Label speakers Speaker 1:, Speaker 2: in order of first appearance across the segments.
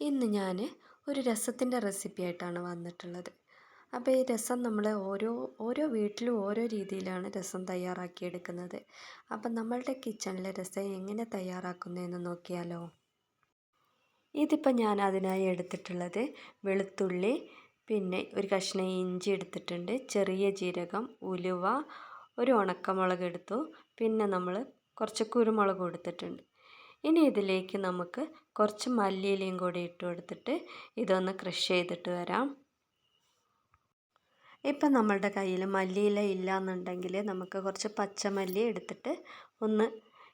Speaker 1: ഇന്ന് ഞാൻ ഒരു രസത്തിന്റെ റെസിപ്പി ആയിട്ടാണ് വന്നിട്ടുള്ളത്. അപ്പോൾ ഈ രസം നമ്മൾ ഓരോ ഓരോ വീട്ടിലും ഓരോ രീതിയിലാണ് രസം തയ്യാറാക്കിയെടുക്കുന്നത്. അപ്പം നമ്മളുടെ കിച്ചണിലെ രസം എങ്ങനെ തയ്യാറാക്കുന്നതെന്ന് നോക്കിയാലോ. ഇതിപ്പോൾ ഞാൻ അതിനായി എടുത്തിട്ടുള്ളത് വെളുത്തുള്ളി പിന്നെ ഒരു കഷ്ണം ഇഞ്ചി എടുത്തിട്ടുണ്ട് ചെറിയ ജീരകം ഉലുവ ഒരു ഉണക്കമുളക് എടുത്തു പിന്നെ നമ്മൾ കുറച്ച് കുരുമുളക് എടുത്തിട്ടുണ്ട്. ഇനി ഇതിലേക്ക് നമുക്ക് കുറച്ച് മല്ലിയിലയും കൂടി ഇട്ട് കൊടുത്തിട്ട് ഇതൊന്ന് ക്രഷ് ചെയ്തിട്ട് വരാം. ഇപ്പം നമ്മളുടെ കയ്യിൽ മല്ലിയില ഇല്ല എന്നുണ്ടെങ്കിൽ നമുക്ക് കുറച്ച് പച്ചമല്ലി എടുത്തിട്ട് ഒന്ന്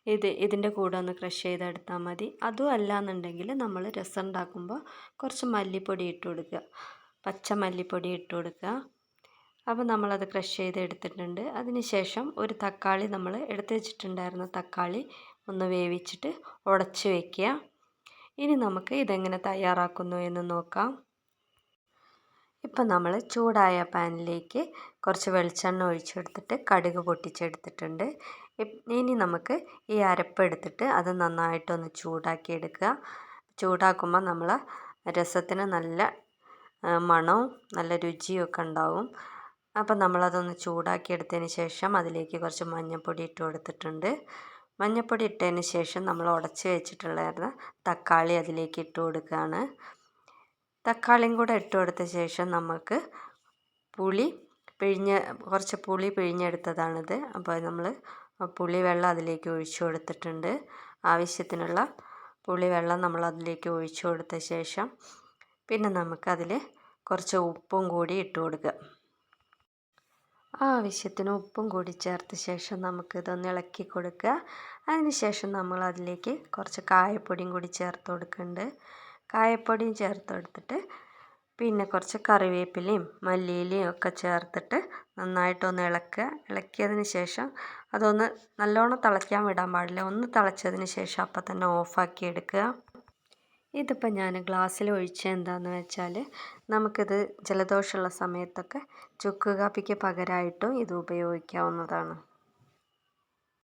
Speaker 1: ഇത് ഇതിന്റെ കൂടെ ഒന്ന് ക്രഷ് ചെയ്തെടുത്താൽ മതി. അതും അല്ല എന്നുണ്ടെങ്കിൽ നമ്മൾ രസം ഉണ്ടാക്കുമ്പോൾ കുറച്ച് മല്ലിപ്പൊടി ഇട്ട് കൊടുക്കുക. പച്ചമല്ലിപ്പൊടി ഇട്ട് കൊടുക്കുക. അപ്പോൾ നമ്മളത് ക്രഷ് ചെയ്ത് എടുത്തിട്ടുണ്ട് അതിന് ശേഷം ഒരു തക്കാളി നമ്മൾ എടുത്ത് വെച്ചിട്ടുണ്ടായിരുന്ന തക്കാളി ഒന്ന് വേവിച്ചിട്ട് ഉടച്ച് വയ്ക്കുക ഇനി നമുക്ക് ഇതെങ്ങനെ തയ്യാറാക്കുന്നു എന്ന് നോക്കാം. ഇപ്പം നമ്മൾ ചൂടായ പാനിലേക്ക് കുറച്ച് വെളിച്ചെണ്ണ ഒഴിച്ചെടുത്തിട്ട് കടുക് പൊട്ടിച്ചെടുത്തിട്ടുണ്ട്. ഇനി നമുക്ക് ഈ അരപ്പ് എടുത്തിട്ട് അത് നന്നായിട്ടൊന്ന് ചൂടാക്കി എടുക്കുക. ചൂടാക്കുമ്പോൾ നമ്മൾ രസത്തിന് നല്ല മണവും നല്ല രുചിയും ഒക്കെ ഉണ്ടാവും. അപ്പം നമ്മളതൊന്ന് ചൂടാക്കി എടുത്തതിന് ശേഷം അതിലേക്ക് കുറച്ച് മഞ്ഞൾപ്പൊടി ഇട്ട് കൊടുത്തിട്ടുണ്ട്. മഞ്ഞൾപ്പൊടി ഇട്ടതിന് ശേഷം നമ്മൾ ഉടച്ച് വെച്ചിട്ടുള്ള തക്കാളി അതിലേക്ക് ഇട്ട് കൊടുക്കുകയാണ്. തക്കാളിയും കൂടെ ഇട്ട് കൊടുത്ത ശേഷം നമുക്ക് പുളി പിഴിഞ്ഞ് കുറച്ച് പുളി പിഴിഞ്ഞെടുത്തതാണിത്. അപ്പോൾ നമ്മൾ പുളി വെള്ളം അതിലേക്ക് ഒഴിച്ചു കൊടുത്തിട്ടുണ്ട്. ആവശ്യത്തിനുള്ള പുളി വെള്ളം നമ്മൾ അതിലേക്ക് ഒഴിച്ചു കൊടുത്ത ശേഷം പിന്നെ നമുക്കതിൽ കുറച്ച് ഉപ്പും കൂടി ഇട്ട് കൊടുക്കുക. ആവശ്യത്തിന് ഉപ്പും കൂടി ചേർത്ത ശേഷം നമുക്കിതൊന്ന് ഇളക്കി കൊടുക്കുക. അതിന് ശേഷം നമ്മൾ അതിലേക്ക് കുറച്ച് കായപ്പൊടിയും കൂടി ചേർത്ത് കൊടുക്കുന്നുണ്ട്. കായപ്പൊടിയും ചേർത്ത് കൊടുത്തിട്ട് പിന്നെ കുറച്ച് കറിവേപ്പിലയും മല്ലിയിലയും ഒക്കെ ചേർത്തിട്ട് നന്നായിട്ടൊന്ന് ഇളക്കുക. ഇളക്കിയതിന് ശേഷം അതൊന്ന് നല്ലോണം തിളയ്ക്കാൻ വിടാൻ പാടില്ല. ഒന്ന് തിളച്ചതിന് ശേഷം അപ്പം തന്നെ ഓഫാക്കി എടുക്കുക. ഇതിപ്പോൾ ഞാൻ ഗ്ലാസ്സിൽ ഒഴിച്ച എന്താണെന്ന് വെച്ചാൽ നമുക്കിത് ജലദോഷമുള്ള സമയത്തൊക്കെ ചുക്ക് കാപ്പിക്ക് പകരമായിട്ടും ഇത് ഉപയോഗിക്കാവുന്നതാണ്.